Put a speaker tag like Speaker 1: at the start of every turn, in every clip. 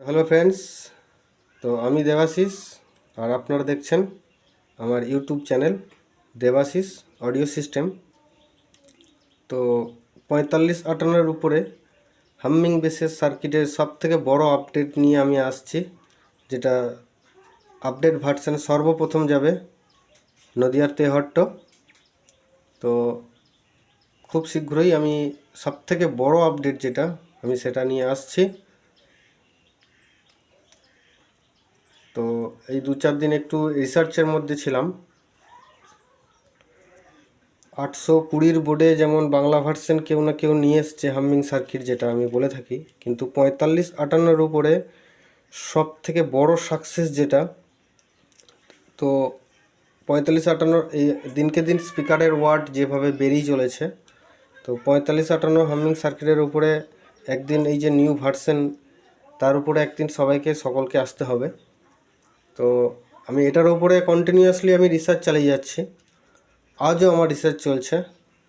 Speaker 1: Hello friends তো আমি দেবাশিস, আর আপনারা দেখছেন আমার YouTube channel Debashis audio system তো পঁয়তাল্লিশ আটান্নের উপরে হাম্মিং বেসের সার্কিটের সব থেকে বড় আপডেট নিয়ে আমি আসছি, যেটা আপডেট ভার্সন সর্বপ্রথম যাবে নদিয়ার তেহট্ট। তো খুব শীঘ্রই আমি সব থেকে বড় আপডেট যেটা, আমি সেটা নিয়ে আসছি। তো এই দু চার দিন একটু রিসার্চের মধ্যে ছিলাম। আটশো কুড়ির বোর্ডে যেমন বাংলা ভার্সন কেউ না কেউ নিয়ে এসছে হাম্মিং সার্কিট যেটা আমি বলে থাকি, কিন্তু পঁয়তাল্লিশ আটান্নর উপরে সব থেকে বড় সাকসেস যেটা, তো পঁয়তাল্লিশ আটান্নর এই দিনকে দিন স্পিকারের ওয়ার্ড যেভাবে বেরিয়ে চলেছে, তো পঁয়তাল্লিশ আটান্ন হামিং সার্কিটের উপরে একদিন এই যে নিউ ভার্সন তার উপরে একদিন সবাইকে, সকলকে আসতে হবে। তো আমি এটার উপরে কন্টিনিউয়াসলি আমি রিসার্চ চালিয়ে যাচ্ছি। আজও আমার রিসার্চ চলছে।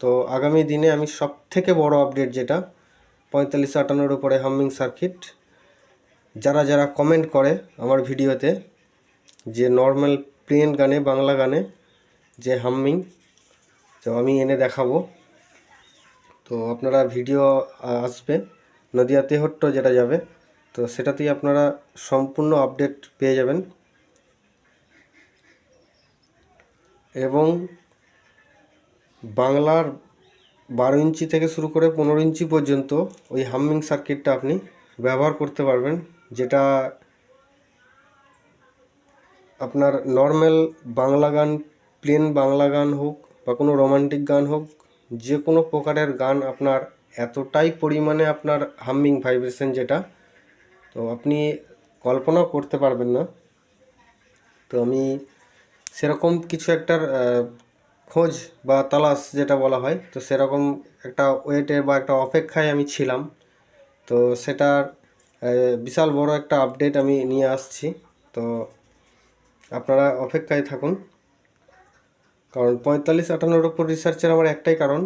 Speaker 1: তো আগামী দিনে আমি সব থেকে বড় আপডেট যেটা, পঁয়তাল্লিশ আটান্নর উপরে হামিং সার্কিট যারা যারা কমেন্ট করে আমার ভিডিওতে যে নর্মাল প্লেন গানে, বাংলা গানে যে হামিং তো আমি এনে দেখাবো। তো আপনারা ভিডিও আসবে, নদিয়া তেহট্ট যেটা যাবে, তো সেটাতেই আপনারা সম্পূর্ণ আপডেট পেয়ে যাবেন। এবং বাংলার বারো ইঞ্চি থেকে শুরু করে পনেরো ইঞ্চি পর্যন্ত ওই হাম্মিং সার্কিটটা আপনি ব্যবহার করতে পারবেন, যেটা আপনার নর্মাল বাংলা গান প্লেন বাংলা গান হোক বা কোনো রোমান্টিক গান হোক, যে কোনো প্রকারের গান আপনার এতটাই পরিমাণে আপনার হাম্মিং ভাইব্রেশন যেটা, তো আপনি কল্পনাও করতে পারবেন না। তো আমি সেরকম কিছু একটার খোঁজ বা তালাশ যেটা বলা হয়, তো সেরকম একটা ওয়েটের বা একটা অপেক্ষায় আমি ছিলাম। তো সেটার বিশাল বড় একটা আপডেট আমি নিয়ে আসছি। তো আপনারা অপেক্ষায় থাকুন। কারণ পঁয়তাল্লিশ আটান্নর উপর রিসার্চের আমার একটাই কারণ।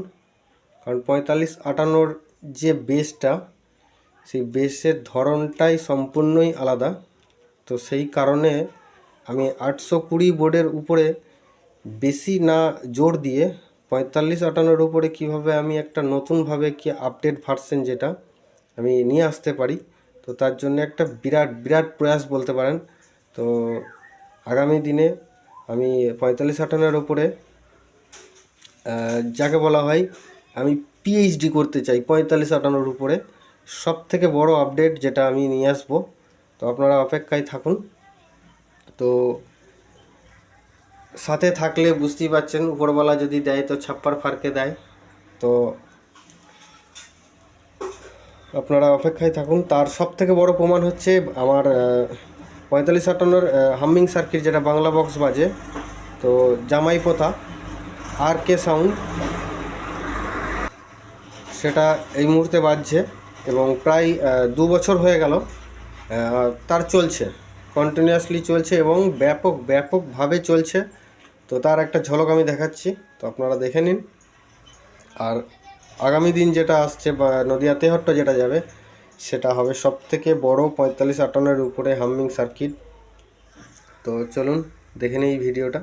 Speaker 1: কারণ পঁয়তাল্লিশ আটান্নর যে বেসটা সেই বেসের ধরনটাই সম্পূর্ণই আলাদা। তো সেই কারণে আমি আটশো কুড়ি বোর্ডের উপরে বেশি না জোর দিয়ে পঁয়তাল্লিশ আটানোর উপরে কীভাবে আমি একটা নতুনভাবে কি আপডেট ভার্সন যেটা আমি নিয়ে আসতে পারি, তো তার জন্য একটা বিরাট বিরাট প্রয়াস বলতে পারেন। তো আগামী দিনে আমি পঁয়তাল্লিশ আটান্নের উপরে যাকে বলা হয় আমি পিএইচডি করতে চাই, পঁয়তাল্লিশ আটানোর উপরে। সব থেকে বড় আপডেট যেটা আমি নিয়ে আসব, তো আপনারা অপেক্ষায় থাকুন। তো সাথে থাকলে বুঝতেই পারছেন, উপরওয়ালা যদি দেয় তো ছাপ্পার ফারকে দেয়। তো আপনারা অপেক্ষায় থাকুন। তার সব থেকে বড় প্রমাণ হচ্ছে আমার পঁয়তাল্লিশ আটান্নর হাম্মিং সার্কিট যেটা বাংলা বক্স বাজে। তো জামাই পোতা, আর কে সাউন্ড, সেটা এই মুহূর্তে বাজছে এবং প্রায় দু বছর হয়ে গেল তার চলছে। কন্টিনিউয়াসলি চলছে এবং ব্যাপক ব্যাপকভাবে চলছে তো তার একটা ঝলক আমি দেখাচ্ছি তো আপনারা দেখে নিন আর আগামী দিন যেটা আসছে বা নদিয়া তেহট্ট যেটা যাবে সেটা হবে সব থেকে বড় পঁয়তাল্লিশ আটান্নের উপরে হাম্মিং সার্কিট তো চলুন দেখে নিই ভিডিওটা